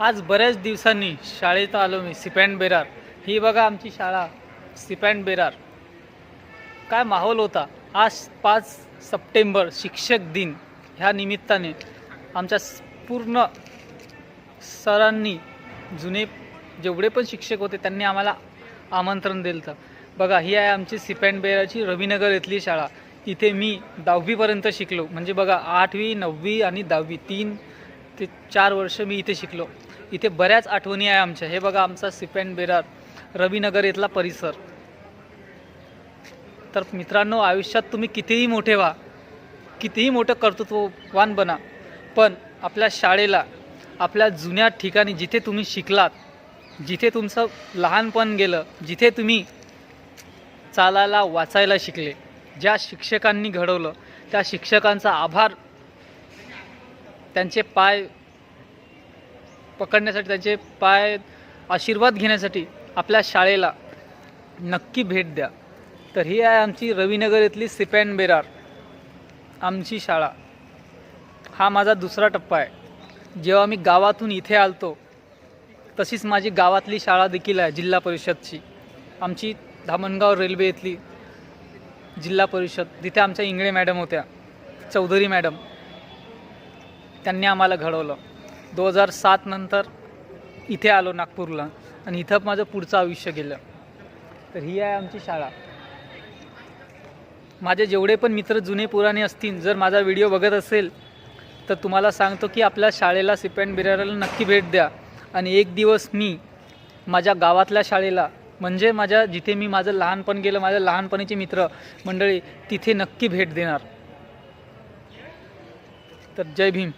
आज बऱ्याच दिवसांनी शाळेत आलो मी सिपँड बेरार. ही बघा आमची शाळा सिपँड बेरार. काय माहोल होता. आज पाच सप्टेंबर शिक्षक दिन. ह्या निमित्ताने आमच्या पूर्ण सरांनी जुने जेवढे पण शिक्षक होते त्यांनी आम्हाला आमंत्रण दिलं होतं. बघा ही आहे आमची सिपँड बेराची रविनगर इथली शाळा. इथे मी दहावीपर्यंत शिकलो. म्हणजे बघा आठवी नववी आणि दहावी तीन ते चार वर्ष मी इथे शिकलो. इथे बऱ्याच आठवणी आहे आमच्या. हे बघा आमचा सिपेंड बेरार रवीनगर इथला परिसर. तर मित्रांनो आयुष्यात तुम्ही कितीही मोठे व्हा कितीही मोठं कर्तृत्ववान बना पण आपल्या शाळेला आपल्या जुन्या ठिकाणी जिथे तुम्ही शिकलात जिथे तुमचं लहानपण गेलं जिथे तुम्ही चालायला वाचायला शिकले ज्या शिक्षकांनी घडवलं त्या शिक्षकांचा आभार त्यांचे पाय पकडण्यासाठी त्यांचे पाय आशीर्वाद घेण्यासाठी आपल्या शाळेला नक्की भेट द्या. तर ही आहे आमची रविनगर इथली सिपॅन बेरार आमची शाळा. हा माझा दुसरा टप्पा आहे. जेव्हा मी गावातून इथे आलतो तशीच माझी गावातली शाळा देखील आहे जिल्हा परिषदची. आमची धामणगाव रेल्वे इथली जिल्हा परिषद तिथे आमच्या इंगळे मॅडम होत्या चौधरी मॅडम. त्यांनी आम्हाला घडवलं. दोन हजार सात नंतर इथे आलो नागपूरला आणि इथं माझं पुढचं आयुष्य गेलं. तर ही आहे आमची शाळा. माझे जेवढे पण मित्र जुने पुराणे असतील जर माझा व्हिडिओ बघत असेल तर तुम्हाला सांगतो की आपल्या शाळेला सिपेंड बिराराला नक्की भेट द्या. आणि एक दिवस मी माझ्या गावातल्या शाळेला म्हणजे माझ्या जिथे मी माझं लहानपण गेलं माझ्या लहानपणीचे मित्र मंडळी तिथे नक्की भेट देणार. तर जय भीम.